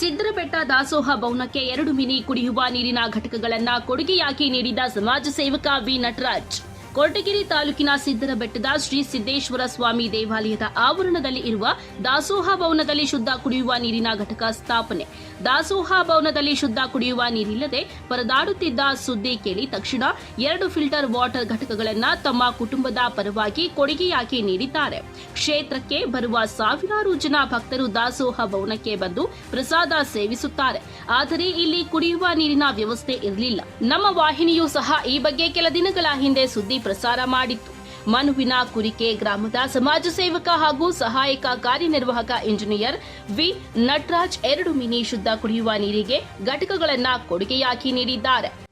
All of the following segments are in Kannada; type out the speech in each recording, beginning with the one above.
ಸಿದ್ದರಬೆಟ್ಟ ದಾಸೋಹ ಭವನಕ್ಕೆ ಎರಡು ಮಿನಿ ಕುಡಿಯುವ ನೀರಿನ ಘಟಕಗಳನ್ನು ಕೊಡುಗೆಯಾಗಿ ನೀಡಿದ ಸಮಾಜ ಸೇವಕ ವಿ ನಟರಾಜ್. ಕೊರಟಗೆರೆ ತಾಲೂಕಿನ ಸಿದ್ದರಬೆಟ್ಟದ ಶ್ರೀ ಸಿದ್ದೇಶ್ವರ ಸ್ವಾಮಿ ದೇವಾಲಯದ ಆವರಣದಲ್ಲಿ ಇರುವ ದಾಸೋಹ ಭವನದಲ್ಲಿ ಶುದ್ಧ ಕುಡಿಯುವ ನೀರಿನ ಘಟಕ ಸ್ಥಾಪನೆ. ದಾಸೋಹ ಭವನದಲ್ಲಿ ಶುದ್ಧ ಕುಡಿಯುವ ನೀರಿಲ್ಲದೆ ಪರದಾಡುತ್ತಿದ್ದ ಸುದ್ದಿ ಕೇಳಿ ತಕ್ಷಣ ಎರಡು ಫಿಲ್ಟರ್ ವಾಟರ್ ಘಟಕಗಳನ್ನು ತಮ್ಮ ಕುಟುಂಬದ ಪರವಾಗಿ ಕೊಡುಗೆಯಾಗಿ ನೀಡಿದ್ದಾರೆ. ಕ್ಷೇತ್ರಕ್ಕೆ ಬರುವ ಸಾವಿರಾರು ಜನ ಭಕ್ತರು ದಾಸೋಹ ಭವನಕ್ಕೆ ಬಂದು ಪ್ರಸಾದ ಸೇವಿಸುತ್ತಾರೆ. ಆದರೆ ಇಲ್ಲಿ ಕುಡಿಯುವ ನೀರಿನ ವ್ಯವಸ್ಥೆ ಇರಲಿಲ್ಲ. ನಮ್ಮ ವಾಹಿನಿಯು ಸಹ ಈ ಬಗ್ಗೆ ಕೆಲ ದಿನಗಳ ಹಿಂದೆ ಸುದ್ದಿ ಪ್ರಸಾರ ಮಾಡಿತ್ತು. ಮನುವಿನ ಕುರಿಕೆ ಗ್ರಾಮದ ಸಮಾಜ ಸೇವಕ ಹಾಗೂ ಸಹಾಯಕ ಕಾರ್ಯನಿರ್ವಾಹಕ ಇಂಜಿನಿಯರ್ ವಿ. ನಟರಾಜ್ ಎರಡು ಮಿನಿ ಶುದ್ಧ ಕುಡಿಯುವ ನೀರಿಗೆ ಘಟಕಗಳನ್ನು ಕೊಡುಗೆಯಾಗಿ ನೀಡಿದ್ದಾರೆ.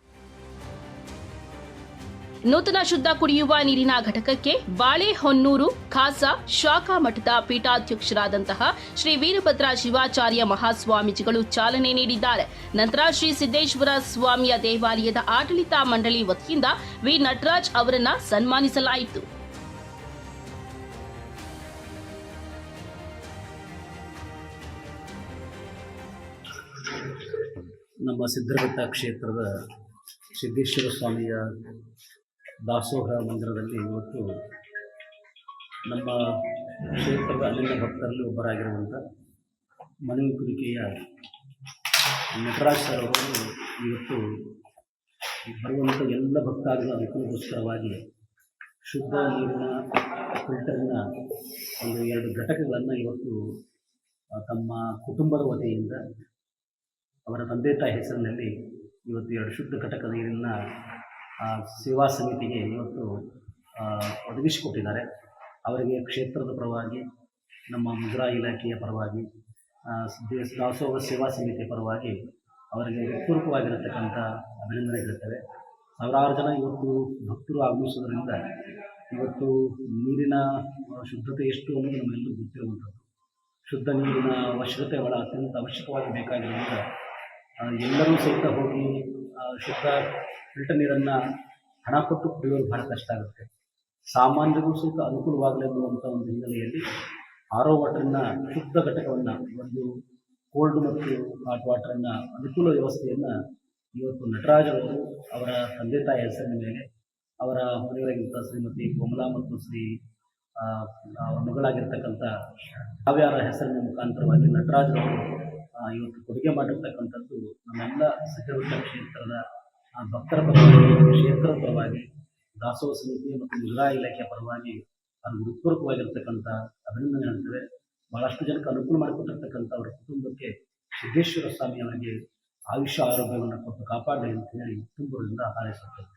ನೂತನ ಶುದ್ಧ ಕುಡಿಯುವ ನೀರಿನ ಘಟಕಕ್ಕೆ ಬಾಳೆಹೊನ್ನೂರು, ಖಾಸಾ, ಶಾಖಾ ಮಠದ ಪೀಠಾಧ್ಯಕ್ಷರಾದಂತಹ ಶ್ರೀ ವೀರಭದ್ರ ಶಿವಾಚಾರ್ಯ ಮಹಾಸ್ವಾಮೀಜಿಗಳು ಚಾಲನೆ ನೀಡಿದ್ದಾರೆ. ನಂತರ ಶ್ರೀ ಸಿದ್ದೇಶ್ವರ ಸ್ವಾಮಿಯ ದೇವಾಲಯದ ಆಡಳಿತ ಮಂಡಳಿ ವತಿಯಿಂದ ವಿ. ನಟರಾಜ್ ಅವರನ್ನ ಸನ್ಮಾನಿಸಲಾಯಿತು. ನಮ್ಮ ಸಿದ್ಧಗಟ್ಟ ಕ್ಷೇತ್ರದ ಸಿದ್ದೇಶ್ವರ ಸ್ವಾಮಿಯ ದಾಸೋಹ ಮಂದಿರದಲ್ಲಿ ಇವತ್ತು ನಮ್ಮ ಕ್ಷೇತ್ರದ ಅಲ್ಲಿನ ಭಕ್ತರಲ್ಲಿ ಒಬ್ಬರಾಗಿರುವಂಥ ಮನವಿ ಕುರಿಕೆಯ ನಟರಾಜ್ ಅವರು ಇವತ್ತು ಬರುವಂಥ ಎಲ್ಲ ಭಕ್ತಾದಿಗಳ ಅನುಕೂಲಗೋಸ್ಕರವಾಗಿ ಶುದ್ಧ ನೀರಿನ ಫಿಲ್ಟರ್ನ ಒಂದು ಎರಡು ಘಟಕಗಳನ್ನು ಇವತ್ತು ತಮ್ಮ ಕುಟುಂಬದ ವತಿಯಿಂದ ಅವರ ತಂದೆ ತಾಯಿ ಹೆಸರಿನಲ್ಲಿ ಇವತ್ತು ಎರಡು ಶುದ್ಧ ಘಟಕ ನೀರನ್ನು ಸೇವಾ ಸಮಿತಿಗೆ ಇವತ್ತು ಒದಗಿಸಿಕೊಟ್ಟಿದ್ದಾರೆ ಅವರಿಗೆ ಕ್ಷೇತ್ರದ ಪರವಾಗಿ, ನಮ್ಮ ಮುದ್ರಾ ಇಲಾಖೆಯ ಪರವಾಗಿ ದಾಸೋಹ ಸೇವಾ ಸಮಿತಿಯ ಪರವಾಗಿ ಅವರಿಗೆ ಹೃತ್ಪೂರ್ವಕವಾಗಿರತಕ್ಕಂಥ ಅಭಿನಂದನೆಗಳಿರ್ತವೆ. ಸಾವಿರಾರು ಜನ ಇವತ್ತು ಭಕ್ತರು ಆಗಮಿಸೋದ್ರಿಂದ ಇವತ್ತು ನೀರಿನ ಶುದ್ಧತೆ ಎಷ್ಟು ಅನ್ನೋದು ನಮಗೆಲ್ಲರೂ ಗೊತ್ತಿರುವಂಥದ್ದು. ಶುದ್ಧ ನೀರಿನ ಅವಶ್ಯಕತೆ ಬಹಳ ಅತ್ಯಂತ ಅವಶ್ಯಕವಾಗಿ ಬೇಕಾಗಿರುವಂಥ ಎಲ್ಲರೂ ಸಹಿತ ಹೋಗಿ ಶುದ್ಧ ಫಿಲ್ಟರ್ ನೀರನ್ನು ಹಣ ಕೊಟ್ಟು ಕುಡಿಯೋದು ಬಹಳ ಕಷ್ಟ ಆಗುತ್ತೆ. ಸಾಮಾನ್ಯರಿಗೂ ಸಹಿತ ಅನುಕೂಲವಾಗಲಿ ಒಂದು ಹಿನ್ನೆಲೆಯಲ್ಲಿ ಆರೋ ವಾಟರ್ನ ಶುದ್ಧ ಘಟಕವನ್ನು, ಒಂದು ಕೋಲ್ಡ್ ಮತ್ತು ಹಾಟ್ ವಾಟರನ್ನು ಅನುಕೂಲ ವ್ಯವಸ್ಥೆಯನ್ನು ಇವತ್ತು ನಟರಾಜ್ ಅವರು, ಅವರ ತಂದೆ ತಾಯಿ ಹೆಸರಿನ ಮೇಲೆ, ಅವರ ಮನೆಯವರಾಗಿದ್ದ ಶ್ರೀಮತಿ ಕೋಮಲಾ ಮತ್ತು ಶ್ರೀ ಅವರ ಮಗಳಾಗಿರ್ತಕ್ಕಂಥ ಕಾವ್ಯಾರ ಹೆಸರಿನ ಮುಖಾಂತರವಾಗಿ ನಟರಾಜ್ ಅವರು ಇವತ್ತು ಕೊಡುಗೆ ಮಾಡಿರ್ತಕ್ಕಂಥದ್ದು ನಮ್ಮೆಲ್ಲ ಸಿದ್ಧವಿಟ್ಟ ಕ್ಷೇತ್ರದ ಆ, ಭಕ್ತರ ಪರವಾಗಿ ಕ್ಷೇತ್ರ ಪರವಾಗಿ ದಾಸೋಹ ಸಮಿತಿ ಮತ್ತು ಮುಜರಾ ಇಲಾಖೆಯ ಪರವಾಗಿ ಅವ್ರಿಗೆ ಹೃತ್ಪೂರ್ವಕವಾಗಿರ್ತಕ್ಕಂಥ ಅಭಿನಂದನೆ ಹೇಳ್ತೇವೆ. ಬಹಳಷ್ಟು ಜನಕ್ಕೆ ಅನುಕೂಲ ಮಾಡಿಕೊಟ್ಟಿರ್ತಕ್ಕಂಥ ಅವರ ಕುಟುಂಬಕ್ಕೆ ಸಿದ್ದೇಶ್ವರ ಸ್ವಾಮಿ ಅವರಿಗೆ ಆಯುಷ್ಯ ಆರೋಗ್ಯವನ್ನು ಕೊಟ್ಟು ಕಾಪಾಡಲಿ ಅಂತ ಹೇಳಿ ಕುಟುಂಬದಿಂದ ಹಾರೈಸುತ್ತೇವೆ.